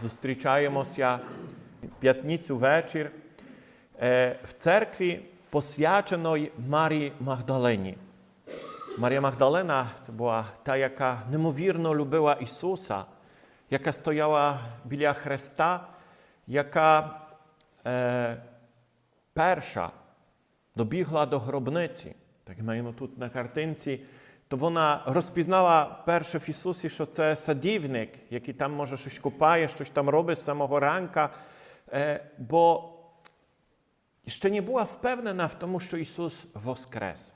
зустрічаємося п'ятницю вечір е, в церкві, посвяченої Марії Магдалені. Марія Магдалена це була та, яка неймовірно любила Ісуса, яка стояла біля Христа, яка е, перша добігла до гробниці. Так маємо тут на картинці, то вона розпізнала перше в Ісусі, що це садівник, який там може щось купає, щось там робить з самого ранка. Е, бо ще не була впевнена в тому, що Ісус воскрес.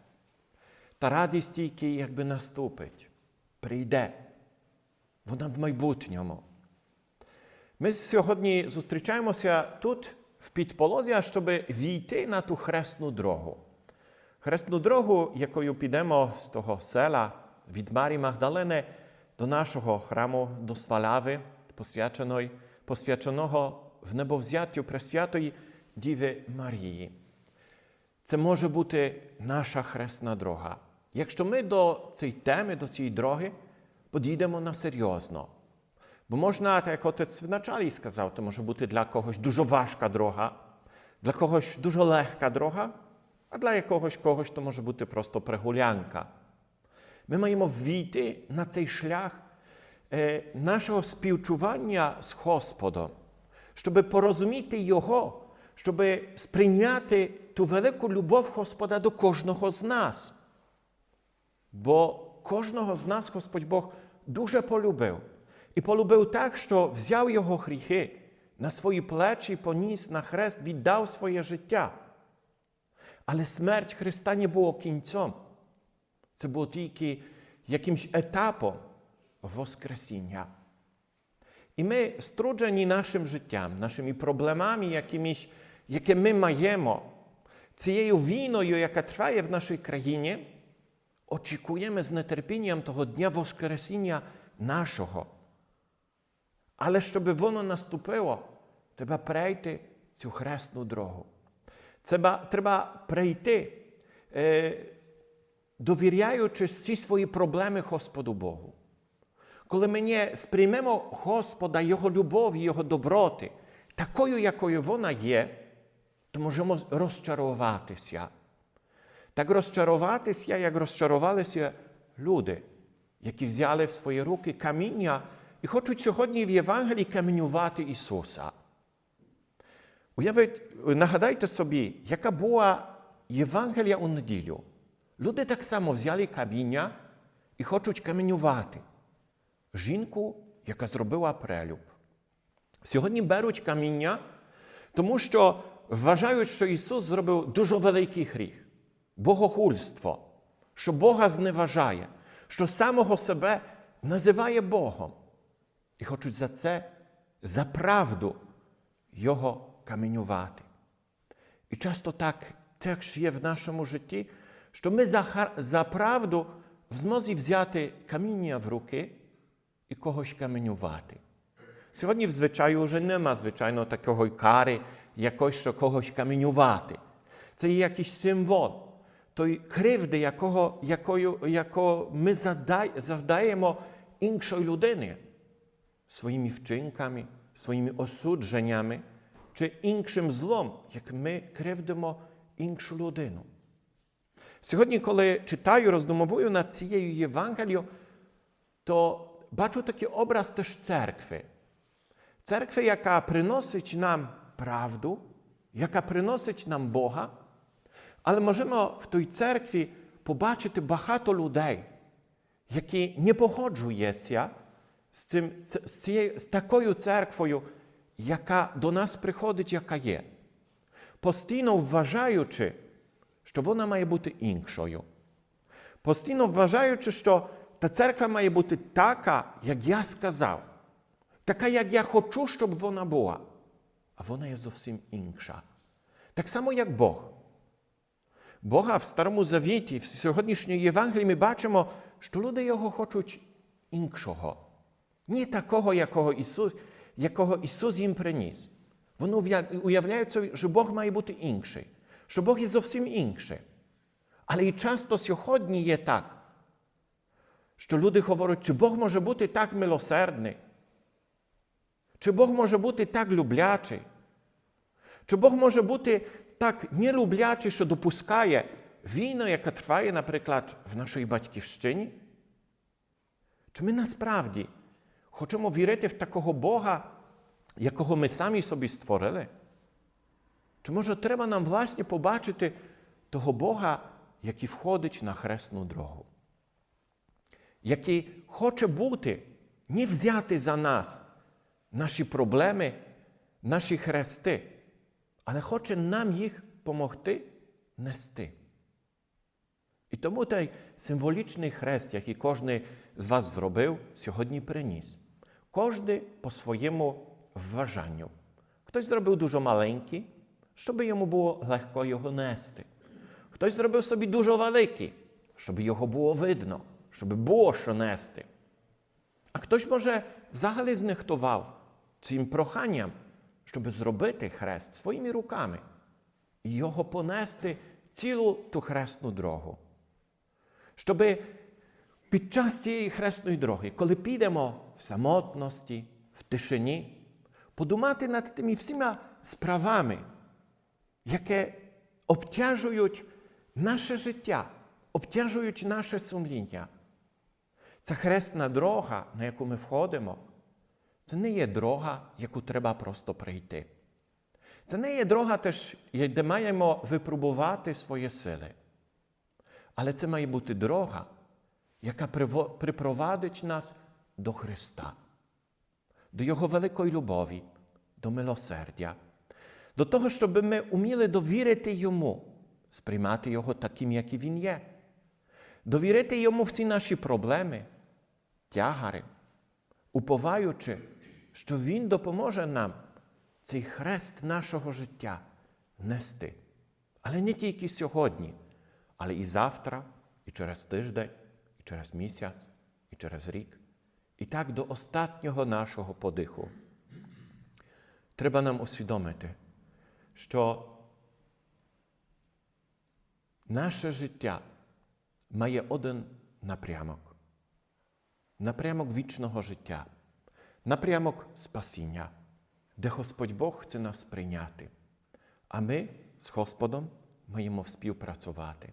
Та радість тільки якби наступить, прийде. Вона в майбутньому. Ми сьогодні зустрічаємося тут, в підполозі, щоб війти на ту хресну дорогу. Хресну дорогу, якою підемо з того села від Марії Магдалини до нашого храму до Свалави, посвяченої, посвяченого в небовзяттю Пресвятої Діви Марії. Це може бути наша хресна дорога. Якщо ми до цієї теми, до цієї дороги підійдемо на серйозно. Бо можна, так як отець в началі сказав, то може бути для когось дуже важка дорога, для когось дуже легка дорога, а для якогось когось то може бути просто прогулянка. Ми маємо війти на цей шлях е, нашого співчування з Господом, щоб порозуміти Його, щоб сприйняти ту велику любов Господа до кожного з нас. Бо кожного з нас Господь Бог дуже полюбив. І полюбив так, що взяв його гріхи на свої плечі, поніс на хрест, віддав своє життя. Але смерть Христа не була кінцем. Це було тільки якимсь етапом Воскресіння. І ми струджені нашим життям, нашими проблемами, якимись, які ми маємо, цією війною, яка триває в нашій країні, очікуємо з нетерпінням того дня Воскресіння нашого. Але щоб воно наступило, треба пройти цю хресну дорогу. Треба, треба прийти, е, довіряючи всі свої проблеми Господу Богу. Коли ми сприймемо Господа, Його любов, Його доброти, такою, якою вона є, то можемо розчаруватися. Так розчаруватися, як розчарувалися люди, які взяли в свої руки каміння і хочуть сьогодні в Євангелії каменювати Ісуса. Уявіть, нагадайте собі, яка була Євангелія у неділю. Люди так само взяли каміння і хочуть каменювати. Жінку, яка зробила прелюб. Сьогодні беруть каміння, тому що вважають, що Ісус зробив дуже великий гріх, богохульство, що Бога зневажає, що самого себе називає Богом. І хочуть за це, за правду Його каменювати. І часто так теж є в нашому житті, що ми за, за правду в змозі взяти каміння в руки і когось каменювати. Сьогодні в звичаю вже нема, звичайно, такого кари, якось, що когось каменювати. Це є якийсь символ той кривди, якого, якою, якого ми задай, завдаємо іншої людини своїми вчинками, своїми осудженнями чи іншим злом, як ми кривдимо іншу людину. Сьогодні, коли читаю, роздумовую над цією Євангелією, то бачу такий образ теж церкви. Церкви, яка приносить нам правду, яка приносить нам Бога, але можемо в той церкві побачити багато людей, які не погоджуються з, цим, з, цією, з такою церквою, яка до нас приходить, яка є, постійно вважаючи, що вона має бути іншою. Постійно вважаючи, що та церква має бути така, як я сказав, така, як я хочу, щоб вона була. А вона є зовсім інша. Так само, як Бог. Бога в Старому Завіті, в сьогоднішній Євангелії ми бачимо, що люди його хочуть іншого. Не такого, якого Ісус, якого Ісус їм приніс. Вони уявляють собі, що Бог має бути інший, що Бог є зовсім інший. Але і часто сьогодні є так, що люди говорять, чи Бог може бути так милосердний, Чи Бог може бути так люблячий? Чи Бог може бути так нелюблячий, що допускає війну, яка триває, наприклад, в нашій батьківщині? Чи ми насправді хочемо вірити в такого Бога, якого ми самі собі створили? Чи може треба нам власне побачити того Бога, який входить на хресну дорогу? Який хоче бути, не взяти за нас наші проблеми, наші хрести, але хоче нам їх допомогти нести. І тому той символічний хрест, який кожен з вас зробив, сьогодні приніс. Кожен по своєму вважанню. Хтось зробив дуже маленький, щоб йому було легко його нести. Хтось зробив собі дуже великий, щоб його було видно, щоб було що нести. А хтось, може, взагалі знехтував цим проханням, щоб зробити хрест своїми руками і його понести цілу ту хресну дорогу. Щоб під час цієї хресної дороги, коли підемо в самотності, в тишині, подумати над тими всіма справами, які обтяжують наше життя, обтяжують наше сумління. Ця хресна дорога, на яку ми входимо, це не є дорога, яку треба просто прийти. Це не є дорога, теж, де маємо випробувати свої сили. Але це має бути дорога, яка припровадить нас до Христа, до Його великої любові, до милосердя, до того, щоб ми уміли довірити Йому, сприймати Його таким, який Він є, довірити Йому всі наші проблеми, тягари, уповаючи, що Він допоможе нам цей хрест нашого життя нести. Але не тільки сьогодні, але і завтра, і через тиждень, і через місяць, і через рік, і так до останнього нашого подиху. Треба нам усвідомити, що наше життя має один напрямок напрямок вічного життя, напрямок спасіння, де Господь Бог хоче нас прийняти. А ми з Господом маємо співпрацювати.